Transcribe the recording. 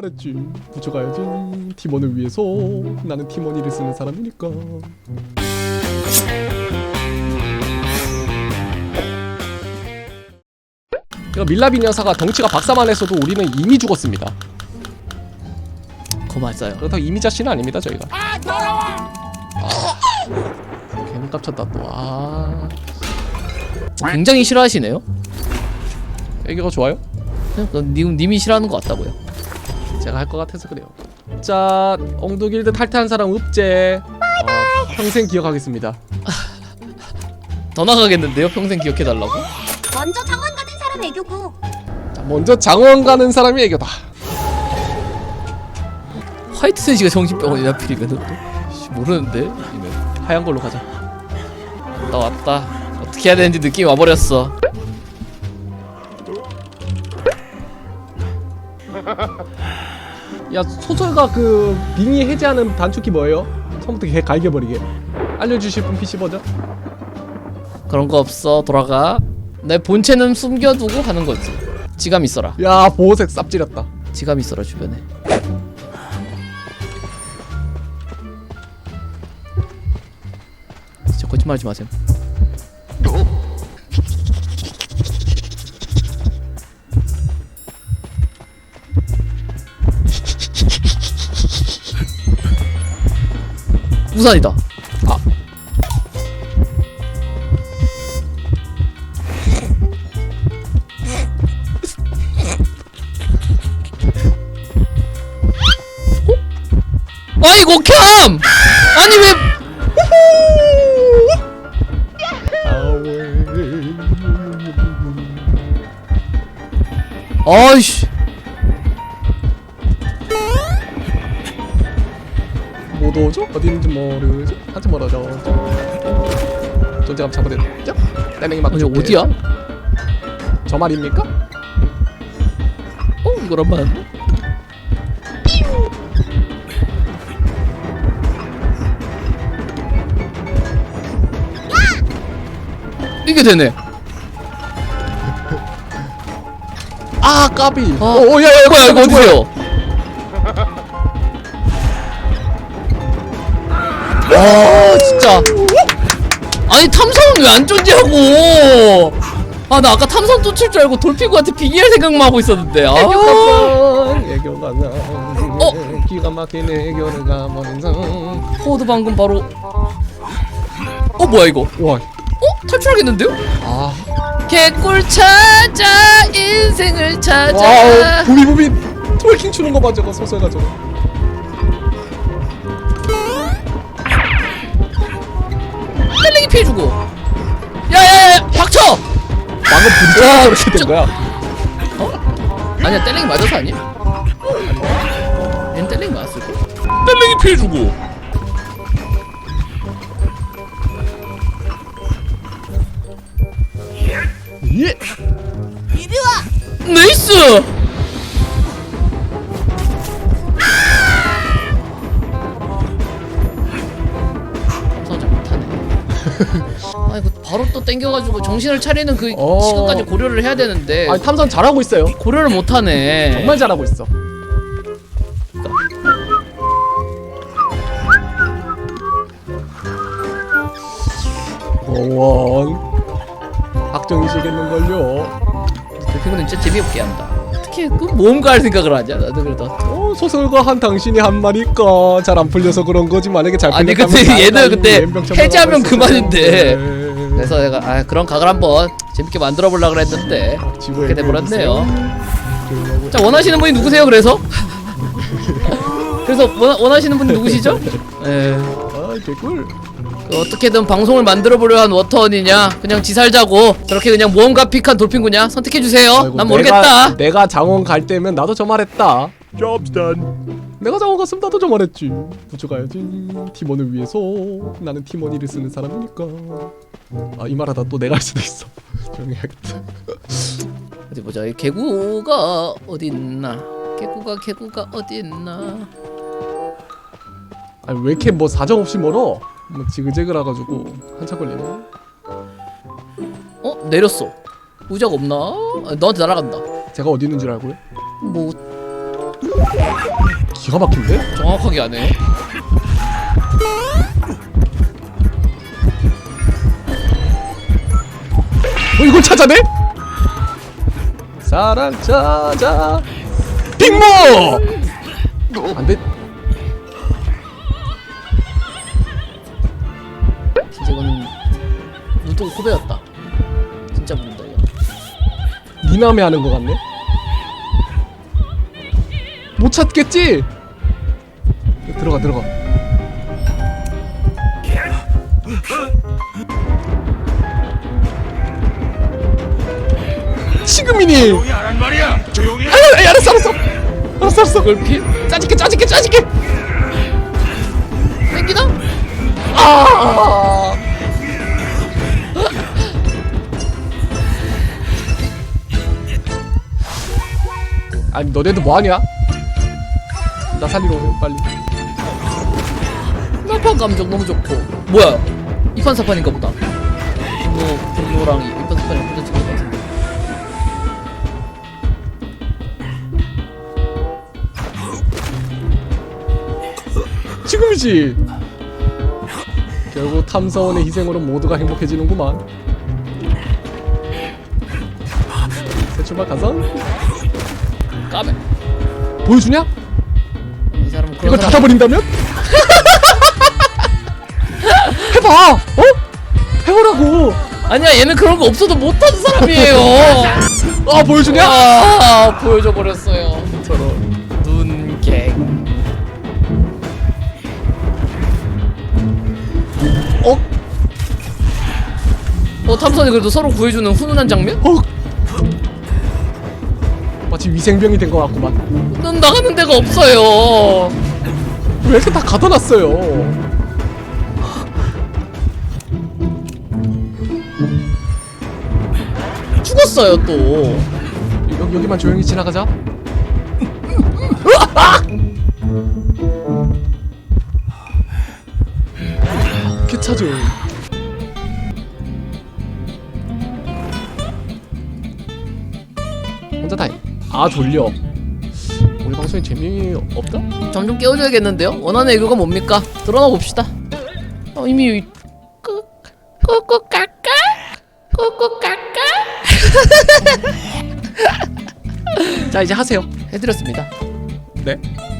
말했지 붙여가야지 팀원을 위해서 나는 팀원이를 쓰는 사람이니까 그러니까 밀라빈 여사가 덩치가 박사만 했어도 우리는 이미 죽었습니다 거 맞아요. 그렇다고 이미 자신은 아닙니다 저희가 아 더러워 괜히 깝쳤다 또아 굉장히 싫어하시네요. 애교가 좋아요? 그러니까 님, 님이 싫어하는 것 같다고요. 제가 할 것 같아서 그래요. 자, 엉도길드 탈퇴한 사람 읍제. 어, 평생 기억하겠습니다. 더 나가겠는데요? 평생 기억해달라고? 먼저 장원 가는 사람 애교고 자, 먼저 장원 가는 사람이 애교다. 화이트 센시가 정신병원이나 필이면은 또 씨, 모르는데 이는 하얀 걸로 가자. 왔다 왔다 어떻게 해야 되는지 느낌이 와버렸어 야, 소설가 그 빙의 해제하는 단축키 뭐예요? 처음부터 걔 갈겨버리게. 알려주실 분 PC 버전? 그런 거 없어 돌아가 내 본체는 숨겨두고 하는 거지 지감 있어라 야, 보호색 쌉지렸다. 지감 있어라 주변에 진짜 거짓말하지 마세요 우산이다. 아. 아이고 캠! 아니 왜? 아이씨 모르죠? 하지 말아줘. 존재감 잡아냈죠? 떼맹이 맞고 아니. 어디야? 저 말입니까? 어 이걸 안 맞았네 이게 되네 아, 까비. 어. 어, 어, 야, 야, 뭐야 이거 어디세요? 와 진짜. 아니 탐선은 왜안 존재하고. 아 나 아까 탐선 쫓을 줄 알고 돌피구한테 비기할 생각만 하고 있었는데. 아. 애교가 애교가 나. 어? 기가 막힌 애교를 가버린다. 포드 방금 바로. 어 뭐야 이거? 와, 어? 탈출하겠는데요? 아, 개꿀 찾아 인생을 와우, 찾아 부비부비. 트월킹 추는 거 봐, 저거 소설가 저거. 피해주고. 야야야 박쳐! 방금 부딪혀서 그렇게 된 거야. 아니야 텔레기 맞아서 아니? 얜 텔레기 맞았을 거 텔레기 피해주고. 예. 네이스 아 이거 바로 또 땡겨가지고 정신을 차리는 그 어. 시간까지 고려를 해야 되는데 아니 탐선 잘하고 있어요. 고려를 못하네 정말 잘하고 있어. 원원 확정이시겠는걸요. 돌핑구는 진짜 재미없게 한다 어떻게 그 모험가 할 생각을 하냐 나도 그래도 어, 소설가 한 당신이 한 말이니까 잘 안 풀려서 그런 거지 만약에 잘 아니, 풀렸다면 근데 나이 얘는 근데 해제하면 나가고 그만인데. 있었어. 그래서 내가 아 그런 각을 한번 재밌게 만들어 보려고 지구에 그렇게 돼 버렸네요 조용하고. 자 원하시는 분이 누구세요 그래서? 그래서 원, 원하시는 분이 누구시죠? 예. 아 개꿀. 그 어떻게든 방송을 만들어 보려 한 워터원이냐 그냥 지살자고 저렇게 그냥 모험가 픽한 돌핑구냐 선택해 주세요 아이고, 난 모르겠다 내가, 내가 장원 갈 때면 나도 저 말했다. Job's done. 내가 장원 갔으면 나도 저 말했지. 붙여가야지. 팀원을 위해서 나는 팀원이를 쓰는 사람이니까. 아 이 말하다 또 내가 할 수도 있어. 조용히 해야겠다. 어디 보자 이 개구가 어디 있나 개구가 개구가 어디 있나 아니 왜 이렇게 뭐 사정 없이 멀어? 뭐 지그재그라 가지고 한참 걸리네. 어 내렸어 의자가 없나 아, 너한테 날아간다 제가 어디 있는 줄 알고요? 뭐 기가 막힌데? 정확하게 하네. 어 이걸 찾아내? 사랑 찾아 빅모 안돼 눈뜨고 코베였다. 진짜 모른다 이거. 미남에 하는 거 같네 못 찾겠지? 들어가 들어가 지금이니 조용히 하란 말이야. 조용히 해. 아유, 아유, 알았어 알았어 알았어 알았어 걸필? 짜증게 짜증게 짜증게 땡기나? 아 아니 너네도 뭐하냐? 나 살리러 오세요 빨리 날파 감정 너무 좋고. 뭐야? 이판 사판인가 보다. 분노 분노랑 이판 사판이 혼자 찍은 것 같은데. 지금이지 결국 탐사원의 희생으로 모두가 행복해지는구만 새 출발 가선 까매. 보여주냐? 이 사람은 그런 이걸 사람. 닫아버린다면? 해봐! 어? 해보라고! 아니야 얘는 그런 거 없어도 못하는 사람이에요. 아 보여주냐? 아 보여줘 버렸어요. 저런 눈갱. 어? 어 탐선이 그래도 서로 구해주는 훈훈한 장면? 어? 마치 위생병이 된 것 같구만 넌 나가는 데가 없어요. 왜 이렇게 다 가둬놨어요 죽었어요 또. 여기, 여기만 조용히 지나가자 이렇게 아 돌려. 우리 방송이 재미없다? 점점 깨워줘야겠는데요? 원하는 애교가 뭡니까? 드러나 봅시다. 어, 이미 꾸꾸꾸 까까 꾸꾸 까까 자 이제 하세요. 해드렸습니다. 네.